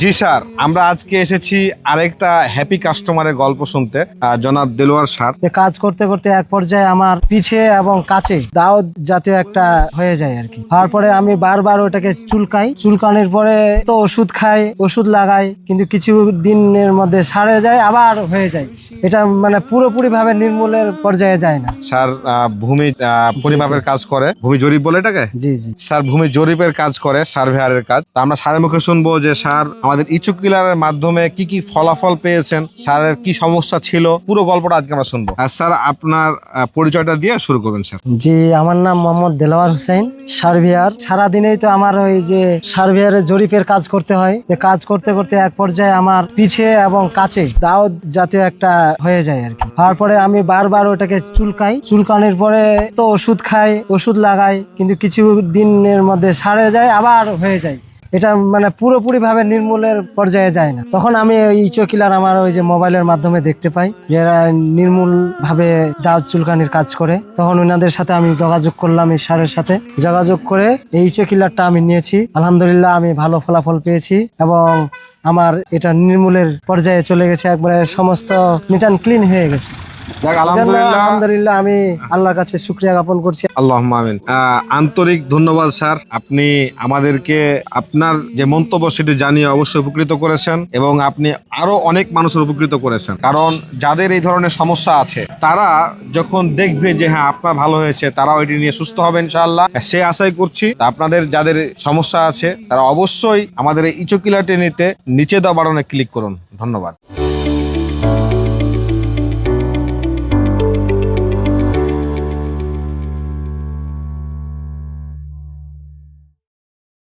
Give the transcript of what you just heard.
জি sir আমরা আজকে এসেছি আরেকটা হ্যাপি কাস্টমারের গল্প শুনতে জনাব দেলোয়ার স্যার। কাজ করতে করতে এক পর্যায়ে আমার পিঠে এবং কাছে দাওয়াত জাতীয় একটা হয়ে যায় আর কি। হওয়ার পরে আমি বারবার ওটাকে চুলকাই। চুলকানোর পরে তো ওষুধ খাই ওষুধ লাগাই কিন্তু কিছু দিনের মধ্যে সারে যায় আবার হয়ে যায়। এটা মানে পুরোপুরি ভাবে নির্মূলের পর্যায়ে যায় না। স্যার ভূমি পরিমাপের কাজ করে। ভূমি জরিপ বলে এটাকে? জি জি। স্যার ভূমি জরিপের কাজ করে সার্ভেয়ারের কাজ। আমরা সারের মুখে শুনব যে স্যার আমাদের ইচু কিলারের মাধ্যমে কি কি ফলাফল পেয়েছেন, স্যারের কি সমস্যা ছিল, পুরো গল্পটা আজকে আমরা শুনব। আর স্যার, আপনার পরিচয়টা দিয়ে শুরু করবেন, স্যার। জি, আমার নাম মোহাম্মদ দেলাওয়ার হোসেন সার্ভিয়ার সারাদিনেই তো আমার ওই যে সার্ভিয়ারের জরিপের কাজ করতে হয়। যে কাজ করতে করতে এক পর্যায়ে আমার পিঠে এবং কাছে দাওয়াত জাতীয় একটা হয়ে যায় আর কি। হওয়ার পরে আমি বারবার ওটাকে চুলকাই। চুলকানোর পরে তো ওষুধ খাই, ওষুধ লাগাই, কিন্তু কিছু দিনের মধ্যে সারে যায়, আবার হয়ে যায়। এটা মানে পুরোপুরি ভাবে নির্মূলের পর্যায়ে যায় না। তখন আমি ওই ইচো কিলার আমার ওই যে মোবাইলের মাধ্যমে দেখতে পাই যে এরা নির্মূল ভাবে দাঁত চুলকানির কাজ করে। তখন ওনাদের সাথে আমি যোগাযোগ করলাম এই সারের সাথে। যোগাযোগ করে এই ইচো কিলারটা আমি নিয়েছি। আলহামদুলিল্লাহ আমি ভালো ফলাফল পেয়েছি এবং আমার এটা নির্মূলের পর্যায়ে চলে গেছে। একবারে সমস্ত মিটান ক্লিন হয়ে গেছে। আলহামদুলিল্লাহ। আমি আল্লাহর কাছে শুক্রিয়া জ্ঞাপন করছি। আল্লাহ আমিন। আন্তরিক ধন্যবাদ স্যার। আপনি আমাদেরকে আপনার যে মন্তব্য সেটি জানিয়ে অবশ্যই উপকৃত করেছেন এবং আপনি আরও অনেক মানুষের উপকৃত করেছেন। কারণ যাদের এই ধরনের সমস্যা আছে তারা যখন দেখবে যে হ্যাঁ আপনার ভালো হয়েছে তারাও এটি নিয়ে সুস্থ হবে ইনশাআল্লাহ। সে আশাই করছি আপনাদের যাদের সমস্যা আছে তারা অবশ্যই আমাদের এই ইচোকিলাটি নিতে নিচে দেওয়া বাটনে ক্লিক করুন। ধন্যবাদ।